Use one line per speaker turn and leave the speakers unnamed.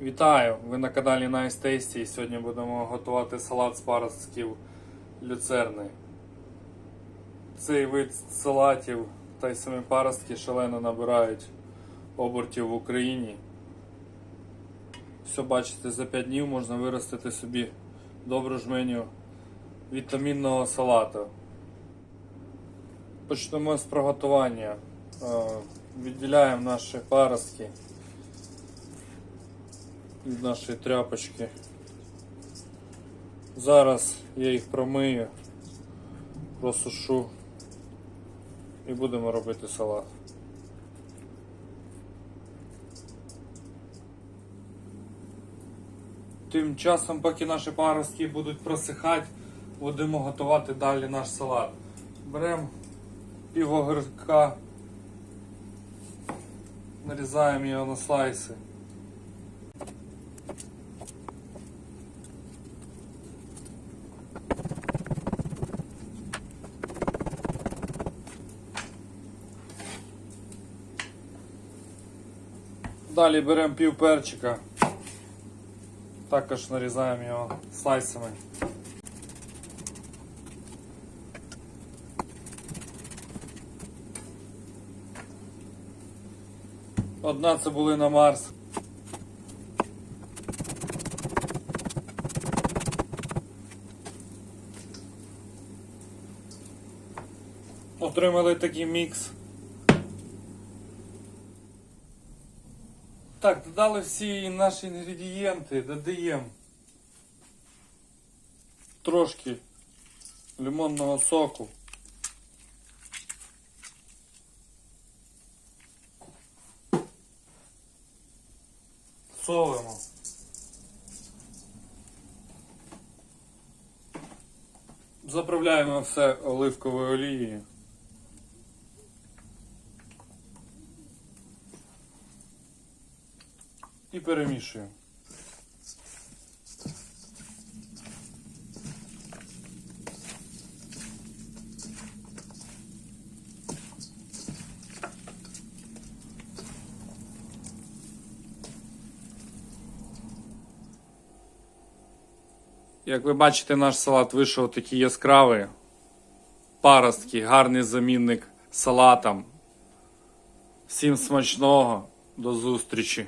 Вітаю! Ви на каналі Nice Tasty і сьогодні будемо готувати салат з паростків люцерни. Цей вид салатів та й самі паростки шалено набирають обертів в Україні. Все бачите, за 5 днів можна виростити собі добру жменю вітамінного салату. Почнемо з приготування. Е, Відділяємо наші паростки від нашої тряпочки. Зараз я їх промию, просушу і будемо робити салат. Тим часом, поки наші паростки будуть просихати, будемо готувати далі наш салат. Беремо пів огірка, нарізаємо його на слайси. Далі беремо пів перчика, також нарізаємо його слайсами. Одна цибулина Марс. Отримали такий мікс. Так, додали всі наші інгредієнти, додаємо трошки лимонного соку. Солимо. Заправляємо все оливковою олією. І перемішуємо. Як ви бачите, наш салат вийшов такий яскравий. Паростки, гарний замінник салатам. Всім смачного, до зустрічі!